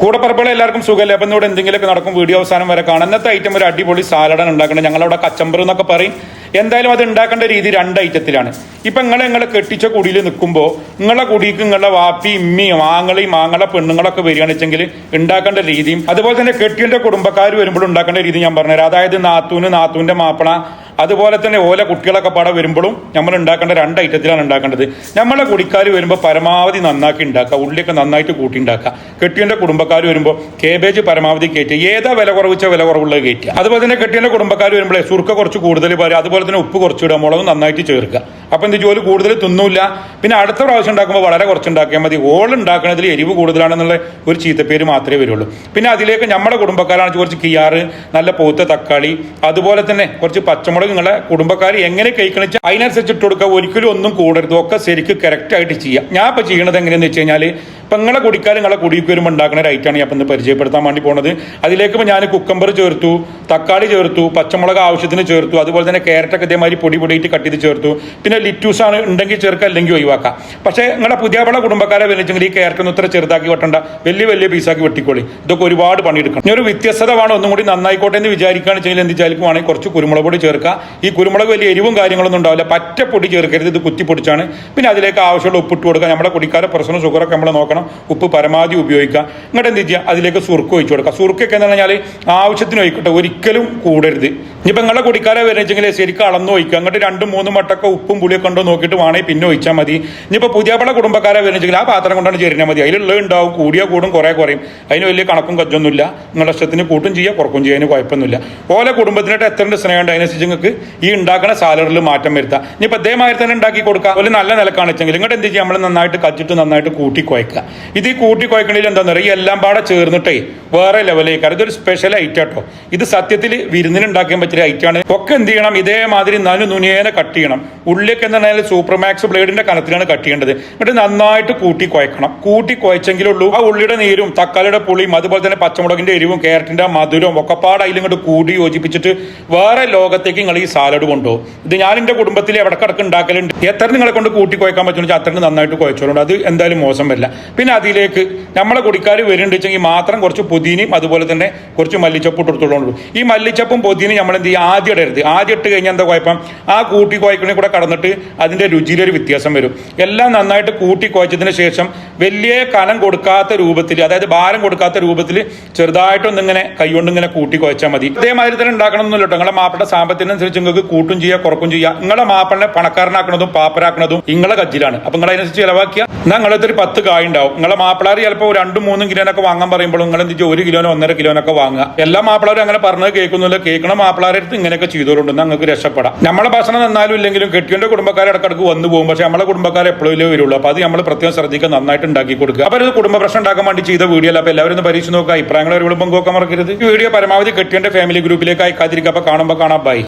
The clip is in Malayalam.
കൂടപ്പറപ്പുകൾ എല്ലാവർക്കും സുഖമല്ലേ? അപ്പം ഇവിടെ എന്തെങ്കിലുമൊക്കെ നടക്കും വീഡിയോ അവസാനം വരെ കാണാം. ഇന്നത്തെ ഐറ്റം ഒരു അടിപൊളി സാലഡൻ ഉണ്ടാക്കുന്നത്. ഞങ്ങളവിടെ കച്ചമ്പർ എന്നൊക്കെ പറയും. എന്തായാലും അത് ഉണ്ടാക്കേണ്ട രീതി രണ്ട് ഐറ്റത്തിലാണ് ഇപ്പം നിങ്ങളെ നിങ്ങളെ കെട്ടിച്ച കുടിയിൽ നിൽക്കുമ്പോൾ നിങ്ങളെ കുടിക്ക് നിങ്ങളുടെ വാപ്പി ഇമ്മിയും ആങ്ങളെയും ആങ്ങളെ പെണ്ണുങ്ങളൊക്കെ വരികയാണെന്ന് വെച്ചെങ്കിൽ ഉണ്ടാക്കേണ്ട രീതിയും അതുപോലെ തന്നെ കെട്ടിയുടെ കുടുംബക്കാർ വരുമ്പോൾ ഉണ്ടാക്കേണ്ട രീതി ഞാൻ പറഞ്ഞുതരാം. അതായത് നാത്തൂന് നാത്തൂന്റെ മാപ്പിള അതുപോലെ തന്നെ ഓല കുട്ടികളൊക്കെ പാടെ വരുമ്പോഴും നമ്മൾ ഉണ്ടാക്കേണ്ട രണ്ട് ഐറ്റത്തിലാണ് ഉണ്ടാക്കേണ്ടത്. നമ്മളെ കുടിക്കാർ വരുമ്പോൾ പരമാവധി നന്നാക്കി ഉണ്ടാക്കുക. ഉള്ളിയൊക്കെ നന്നായിട്ട് കൂട്ടി ഉണ്ടാക്കുക. കെട്ടിയന്റെ കുടുംബക്കാർ വരുമ്പോൾ കേബേജ് പരമാവധി കയറ്റുക. ഏതാ വില കുറവിച്ച വില കുറവുള്ളത് കയറ്റുക. അതുപോലെ തന്നെ കെട്ടിയന്റെ കുടുംബക്കാർ വരുമ്പോഴേ സുർക്ക കുറച്ച് കൂടുതൽ പാരുക അതുപോലെ തന്നെ ഉപ്പ് കുറച്ച് ഇടുക മുളക് നന്നായിട്ട് ചേർക്കുക. അപ്പൊ എന്ത് ജോലി കൂടുതൽ തിന്നൂല? പിന്നെ അടുത്ത പ്രാവശ്യം ഉണ്ടാക്കുമ്പോൾ വളരെ കുറച്ച് ഉണ്ടാക്കിയാൽ മതി. ഓൾ ഉണ്ടാക്കുന്നതിൽ എരിവ് കൂടുതലാണെന്നുള്ള ഒരു ചീത്തപ്പേര് മാത്രമേ വരുള്ളൂ. പിന്നെ അതിലേക്ക് നമ്മുടെ കുടുംബക്കാരാണ് കുറച്ച് കിയാറ് നല്ല പൂത്ത തക്കാളി അതുപോലെ തന്നെ കുറച്ച് പച്ചമുളക് നിങ്ങളെ കുടുംബക്കാർ എങ്ങനെ കഴിക്കണിച്ച് അതിനനുസരിച്ച് ഇട്ട് കൊടുക്കുക ഒരിക്കലും ഒന്നും കൂടരുത്. ഒക്കെ ശരിക്കും കറക്റ്റ് ആയിട്ട് ചെയ്യാം. ഞാൻ ഇപ്പൊ ചെയ്യണത് എങ്ങനെയെന്ന് വെച്ച് കഴിഞ്ഞാൽ ഇപ്പൊ നിങ്ങളെ കുടിക്കാർ നിങ്ങളെ കുടിക്ക് വരുമ്പോൾ ഉണ്ടാക്കുന്ന ഒരു ഐറ്റാണ് ഞാൻ അപ്പം പരിചയപ്പെടുത്താൻ വേണ്ടി പോണത്. അതിലേക്ക് ഇപ്പോൾ ഞാൻ കുക്കമ്പർ ചേർത്തു തക്കാളി ചേർത്തു പച്ചമുളക് ആവശ്യത്തിന് ചേർത്തു അതുപോലെ തന്നെ ക്യാരറ്റൊക്കെ ഇതേമാതിരി പൊടി പൊടിയിട്ട് കട്ട് ചെയ്ത് ചേർത്തു. പിന്നെ ലിറ്റൂസ് ആണ് ഉണ്ടെങ്കിൽ ചേർക്കാം അല്ലെങ്കിൽ ഒഴിവാക്കാം. പക്ഷേ നിങ്ങളുടെ പുതിയപള കുടുംബക്കാരെ വരുന്നെങ്കിൽ ഈ ക്യാരറ്റ് ഒന്നും ഇത്ര ചെറുതാക്കി വെട്ടണ്ട. വലിയ വലിയ പീസാക്കി വെട്ടിക്കോളി. ഇതൊക്കെ ഒരുപാട് പണിയെടുക്കണം. ഇനി ഒരു വ്യത്യസ്തത വേണം ഒന്നും കൂടി നന്നായിക്കോട്ടെ എന്ന് വിചാരിക്കുകയാണ് ചെയ്യുന്നത്. എന്ത് വിചാരിക്കുവാണെങ്കിൽ കുറച്ച് കുരുമുളക് പൊടി ചേർക്കുക. ഈ കുരുമുളക് വലിയ എരിവും കാര്യങ്ങളൊന്നും ഉണ്ടാവില്ല. പറ്റ പൊടി ചേർക്കരുത്. ഇത് കുത്തി പൊടിച്ചാണ് പിന്നെ അതിലേക്ക് ആവശ്യമുള്ള ഉപ്പിട്ട് കൊടുക്കുക. നമ്മുടെ കുടിക്കാരെ പ്രശ്നം ഷുഗറൊക്കെ നമ്മൾ നോക്കണം. ഉപ്പ് പരമാവധി ഉപയോഗിക്കുക. ഇങ്ങോട്ട് എന്ത് ചെയ്യുക? അതിലേക്ക് സുർക്ക് ഒഴിച്ചു കൊടുക്കുക. സുർക്കൊക്കെ എന്ന് പറഞ്ഞാൽ ആവശ്യത്തിന് ഒഴിക്കട്ടെ. ഒരിക്കലും കൂടരുത്. ഇനിയിപ്പോൾ നിങ്ങളെ കുടിക്കാരെ വരുന്നെങ്കിൽ ശരിക്കും അളന്ന് ഒഴിക്കുക. അങ്ങോട്ട് രണ്ടും മൂന്നും വട്ടൊക്കെ ഉപ്പും പുളിയൊക്കെ ഉണ്ടോ നോക്കിയിട്ട് വേണേ പിന്നെ ഒഴിച്ചാൽ മതി. ഇനിയിപ്പോൾ പുതിയ പല കുടുംബക്കാരെ വരുന്നെങ്കിൽ ആ പാത്രം കൊണ്ടാണ് ചേരുന്നാൽ മതി. അതിലുള്ളത് ഉണ്ടാവും കൂടിയ കൂടും കുറേ കുറയും. അതിന് വലിയ കണക്കും കജ്ജൊന്നുമില്ല നിങ്ങളുടെ ഇഷ്ടത്തിന് കൂട്ടും ചെയ്യുക കുറക്കും ചെയ്യാൻ കുഴപ്പമൊന്നുമില്ല. ഓലെ കുടുംബത്തിനായിട്ട് എത്ര സ്നേഹമുണ്ട് അതിനനുസരിച്ച് നിങ്ങൾക്ക് ഈ ഉണ്ടാക്കുന്ന സാലറിയിൽ മാറ്റം വരുത്താം. ഇനിയിപ്പോൾ അതേമാതിരി തന്നെ ഉണ്ടാക്കി കൊടുക്കുക ഒരു നല്ല നിലക്കാണ് വെച്ചെങ്കിൽ ഇങ്ങോട്ട് എന്ത് ചെയ്യുക നമ്മൾ നന്നായിട്ട് കച്ചിട്ട് നന്നായിട്ട് കൂട്ടി കുഴക്കുക ഇത് ഈ കൂട്ടി കുഴക്കണതിൽ എന്താണെന്ന് പറയുക എല്ലാം പാടെ ചേർന്നിട്ടേ വേറെ ലെവലേക്ക് ഇതൊരു സ്പെഷ്യൽ ഐറ്റം കേട്ടോ ഇത് സത്യത്തിൽ വിരുന്നിന് ഹൈറ്റ് ഐറ്റാണ് ഒക്കെ എന്ത് ചെയ്യണം? ഇതേമാതിരി നനു നുനിയേനെ കട്ട് ചെയ്യണം. ഉള്ളിലേക്ക് എന്ന് പറഞ്ഞാൽ സൂപ്പർ മാക്സ് ബ്ലേഡിന്റെ കനത്തിലാണ് കട്ട് ചെയ്യേണ്ടത്. എന്നിട്ട് നന്നായിട്ട് കൂട്ടി കുഴക്കണം കൂട്ടി കുഴച്ചെങ്കിലേ ഉള്ളൂ. ആ ഉള്ളിയുടെ നീരും തക്കാളിയുടെ പുളിയും അതുപോലെ തന്നെ പച്ചമുളകിന്റെ എരിവും ക്യാരറ്റിന്റെ ആ മധുരവും ഒക്കെപ്പാട് അതിലിങ്ങോട്ട് കൂടി യോജിപ്പിച്ചിട്ട് വേറെ ലോകത്തേക്ക് നിങ്ങൾ ഈ സാലഡ് കൊണ്ടുപോകും. ഇത് ഞാൻ എന്റെ കുടുംബത്തിൽ എവിടെ എവിടക്കിടക്ക് ഉണ്ടാക്കലുണ്ട്. എത്ര നിങ്ങളെ കൊണ്ട് കൂട്ടി കുഴക്കാൻ പറ്റുമെന്ന് വെച്ചാൽ അത്ര നന്നായിട്ട് കുഴച്ചോളുണ്ട് അത് എന്തായാലും മോശം വരില്ല. പിന്നെ അതിലേക്ക് നമ്മളെ കുടിക്കാർ വരുന്നുണ്ടെങ്കിൽ മാത്രം കുറച്ച് പുതിനയും അതുപോലെ തന്നെ കുറച്ച് മല്ലിച്ചപ്പ് ഇട്ട് കൊടുത്തോളൂ ഈ മല്ലിച്ചപ്പും പുതിനയും നമ്മൾ എന്ത് ചെയ്യുക ആദ്യം ഇടരുത്. ആദ്യം ഇട്ട് കഴിഞ്ഞാൽ എന്താ കുഴപ്പം? ആ കൂട്ടി കുഴക്കണേ കൂടെ കടന്നിട്ട് അതിന്റെ രുചിയിലൊരു വ്യത്യാസം വരും. എല്ലാം നന്നായിട്ട് കൂട്ടി കുഴച്ചതിന് ശേഷം വലിയ കനം കൊടുക്കാത്ത രൂപത്തിൽ അതായത് ഭാരം കൊടുക്കാത്ത രൂപത്തിൽ ചെറുതായിട്ടൊന്നിങ്ങനെ കൈകൊണ്ട് ഇങ്ങനെ കൂട്ടി കുഴച്ചാൽ മതി. അതേമാതിരി തന്നെ ഉണ്ടാക്കണം എന്നല്ലോ കേട്ടോ. നിങ്ങളെ മാപ്പിളുടെ സാമ്പത്തിനനുസരിച്ച് നിങ്ങൾക്ക് കൂട്ടും ചെയ്യുക കുറക്കും ചെയ്യുക നിങ്ങളെ മാപ്പിളിനെ പണക്കാരനാക്കണതും പാപ്പരാക്കണതും നിങ്ങളെ കജ്ജിലാണ്. അപ്പം നിങ്ങൾ അതിനനുസരിച്ച് ചിലവാക്കിയ നിങ്ങളുടെ ഒരു പത്ത് കായ് ഉണ്ടാവും. നിങ്ങളെ മാപ്പിളാർ ചിലപ്പോൾ രണ്ടും മൂന്നും കിലോനൊക്കെ വാങ്ങാൻ പറയുമ്പോൾ നിങ്ങൾ എന്ത് ഒരു കിലോനോ ഒന്നര കിലോനൊക്കെ വാങ്ങുക. എല്ലാ മാപ്പിളാരും അങ്ങനെ പറഞ്ഞത് കേൾക്കുന്നില്ല കേൾക്കണ മാപ്പിളാരെ അടുത്ത് ഇങ്ങനെയൊക്കെ ചെയ്തോളുണ്ട് ഞങ്ങൾക്ക് രക്ഷപ്പെടാം. നമ്മളെ ഭക്ഷണം നന്നാലും ഇല്ലെങ്കിലും കെട്ടിയന്റെ കുടുംബക്കാരെ ഇടക്കിടക്ക് വന്നു പോകും. പക്ഷെ നമ്മളെ കുടുംബക്കാർ എപ്പോഴും വരുള്ളൂ. അപ്പൊ അത് നമ്മൾ പ്രത്യേകം ശ്രദ്ധിക്കുക നന്നായിട്ട് ഉണ്ടാക്കി കൊടുക്കുക. അപ്പൊ ഒരു കുടുംബ പ്രശ്നം ഉണ്ടാക്കാൻ വേണ്ടി ചെയ്ത വീഡിയോ അല്ല. അപ്പൊ എല്ലാവരും ഒന്ന് പരീക്ഷ നോക്കുക. അഭിപ്രായങ്ങൾ ഒരു പങ്കുവെക്കാൻ മറക്കരുത്. ഈ വീഡിയോ പരമാവധി കെട്ടിയന്റെ ഫാമിലി ഗ്രൂപ്പിലേക്ക് അയക്കാതിരിക്കുക. അപ്പൊ കാണുമ്പോൾ കാണാം. ബൈ